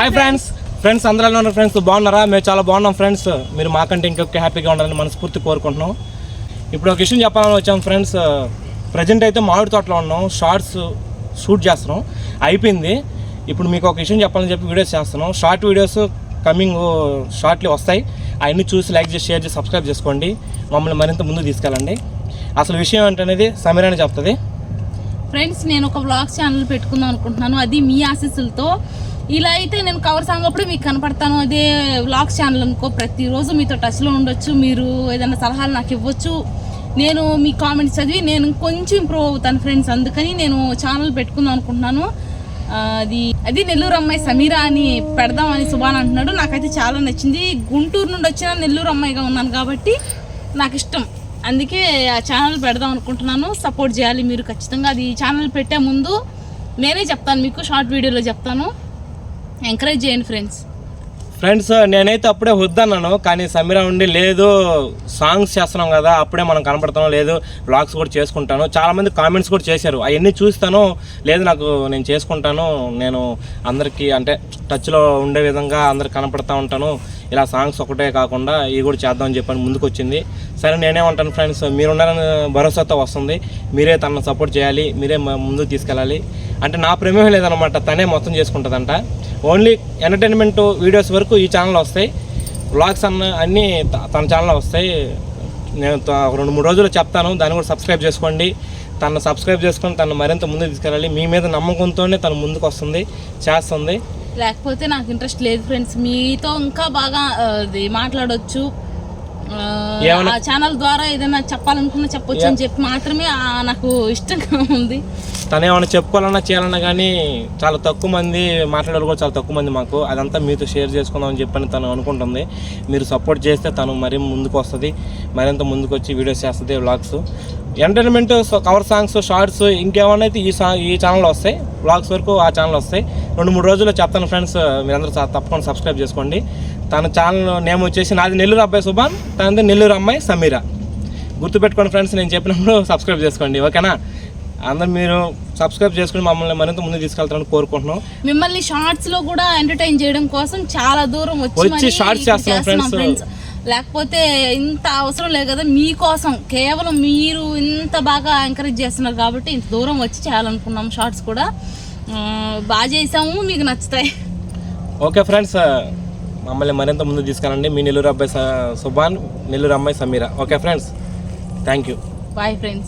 Hi friends friends అందరూ ఉన్నారు friends బాగున్నారా? మేము చాలా బాగున్నాం ఫ్రెండ్స్ మీరు మాకంటే ఇంకొక హ్యాపీగా ఉండాలని మనస్ఫూర్తి కోరుకుంటున్నాం. ఇప్పుడు ఒక విషయం చెప్పాలని వచ్చాం ఫ్రెండ్స్ ప్రజెంట్ అయితే మామిడి తోటలో ఉన్నాం షార్ట్స్ షూట్ చేస్తున్నాం. అయిపోయింది. ఇప్పుడు మీకు ఒక విషయం చెప్పాలని చెప్పి వీడియోస్ చేస్తున్నాం. షార్ట్ వీడియోస్ కమింగ్ షార్ట్లీ వస్తాయి. అవన్నీ చూసి లైక్ చేసి షేర్ చేసి సబ్స్క్రైబ్ చేసుకోండి. మమ్మల్ని మరింత ముందుకు తీసుకెళ్ళండి. అసలు విషయం ఏంటనేది సమీరాని చెప్తుంది. ఫ్రెండ్స్ నేను ఒక వ్లాగ్ ఛానల్ పెట్టుకుందాం అనుకుంటున్నాను. అది మీ ఆశీస్సులతో ఇలా అయితే నేను కవర్ సాంగ్ అప్పుడు మీకు కనపడతాను. అదే వ్లాగ్ ఛానల్ అనుకో ప్రతిరోజు మీతో టచ్లో ఉండొచ్చు. మీరు ఏదైనా సలహాలు నాకు ఇవ్వచ్చు. నేను మీ కామెంట్స్ చదివి నేను కొంచెం ఇంప్రూవ్ అవుతాను ఫ్రెండ్స్ అందుకని నేను ఛానల్ పెట్టుకుందాం అనుకుంటున్నాను. అది అది నెల్లూరు అమ్మాయి సమీరా అని పెడదామని సుభాన్ అంటున్నాడు. నాకైతే చాలా నచ్చింది. గుంటూరు నుండి వచ్చిన నెల్లూరు అమ్మాయిగా ఉన్నాను కాబట్టి నాకు ఇష్టం. అందుకే ఆ ఛానల్ పెడదాం అనుకుంటున్నాను. సపోర్ట్ చేయాలి మీరు ఖచ్చితంగా. అది ఛానల్ పెట్టే ముందు నేనే చెప్తాను మీకు. షార్ట్ వీడియోలో చెప్తాను. ఎంకరేజ్ చేయండి ఫ్రెండ్స్ ఫ్రెండ్స్ నేనైతే అప్పుడే వద్దన్నాను కానీ సమీరా ఉండి లేదు సాంగ్స్ చేస్తున్నాం కదా అప్పుడే మనం కనపడతాం లేదు బ్లాగ్స్ కూడా చేసుకుంటాను. చాలామంది కామెంట్స్ కూడా చేశారు. అవన్నీ చూస్తాను లేదు నాకు నేను చేసుకుంటాను నేను అందరికీ అంటే టచ్లో ఉండే విధంగా అందరికి కనపడతా ఉంటాను. ఇలా సాంగ్స్ ఒకటే కాకుండా ఇవి కూడా చేద్దామని చెప్పని ముందుకు వచ్చింది సరే నేనేమంటాను ఫ్రెండ్స్ మీరున్నారని భరోసాతో వస్తుంది. మీరే తనను సపోర్ట్ చేయాలి మీరే ముందుకు తీసుకెళ్ళాలి. అంటే నా ప్రమేయం లేదనమాట తనే మొత్తం చేసుకుంటుందంట. ఓన్లీ ఎంటర్టైన్మెంట్ వీడియోస్ వరకు ఈ ఛానల్ వస్తాయి. బ్లాగ్స్ అన్న అన్నీ త- తన ఛానల్లో వస్తాయి. నేను రెండు మూడు రోజులు చెప్తాను. దాన్ని కూడా సబ్స్క్రైబ్ చేసుకోండి. తను సబ్స్క్రైబ్ చేసుకొని తను మరింత ముందుకు తీసుకెళ్ళాలి. మీ మీద నమ్మకంతోనే తను ముందుకు వస్తుంది చేస్తుంది. లేకపోతే నాకు ఇంట్రెస్ట్ లేదు ఫ్రెండ్స్ మీతో ఇంకా బాగా మాట్లాడవచ్చు అది మాట్లాడొచ్చు. ఆ, ఛానల్ ద్వారా ఏదైనా చెప్పాలనుకున్నా చెప్పొచ్చు అని చెప్పి మాత్రమే నాకు ఇష్టంగా ఉంది. తను ఏమైనా చెప్పుకోవాలన్నా చేయాలన్నా కానీ చాలా తక్కువ మంది మాట్లాడారు కూడా చాలా తక్కువ మంది మాకు. అదంతా మీతో షేర్ చేసుకుందామని చెప్పని తను అనుకుంటుంది. మీరు సపోర్ట్ చేస్తే తను మరీ ముందుకు వస్తుంది. మరింత ముందుకు వచ్చి వీడియోస్ చేస్తుంది vlogs entertainment cover songs shorts ఇంకేమన్నా అయితే ఈ సా ఈ ఛానల్లో వస్తాయి. వ్లాగ్స్ వరకు ఆ ఛానల్ వస్తాయి. రెండు మూడు రోజుల్లో చెప్తాను ఫ్రెండ్స్ మీరందరూ తప్పకుండా సబ్స్క్రైబ్ చేసుకోండి. తన ఛానల్ నేమ్ వచ్చేసి నాది నెల్లూరు అబ్బాయి సుభాన్ తనది నెల్లూరు అమ్మాయి సమీరా. గుర్తుపెట్టుకోండి ఫ్రెండ్స్ నేను చెప్పినప్పుడు సబ్స్క్రైబ్ చేసుకోండి ఓకేనా? అందరు మీరు సబ్స్క్రైబ్ చేసుకుని మమ్మల్ని మరింత ముందుకు తీసుకెళ్తారని కోరుకుంటున్నాం. మిమ్మల్ని షార్ట్స్లో కూడా ఎంటర్టైన్ చేయడం కోసం చాలా దూరం వచ్చి చేస్తున్నాం చేస్తున్నాం friends. friends. లేకపోతే ఇంత అవసరం లేదు కదా మీకోసం కేవలం మీరు ఇంత బాగా ఎంకరేజ్ చేస్తున్నారు కాబట్టి ఇంత దూరం వచ్చి చేయాలనుకున్నాం షార్ట్స్ కూడా. బాగా చేసాము మీకు నచ్చుతాయి. ఓకే ఫ్రెండ్స్ మమ్మల్ని మరింత ముందు తీసుకెళ్ళండి మీ నెల్లూరు అబ్బాయి సుభాన్ నెల్లూరు అమ్మాయి Sameera. Okay friends. Thank you bye friends.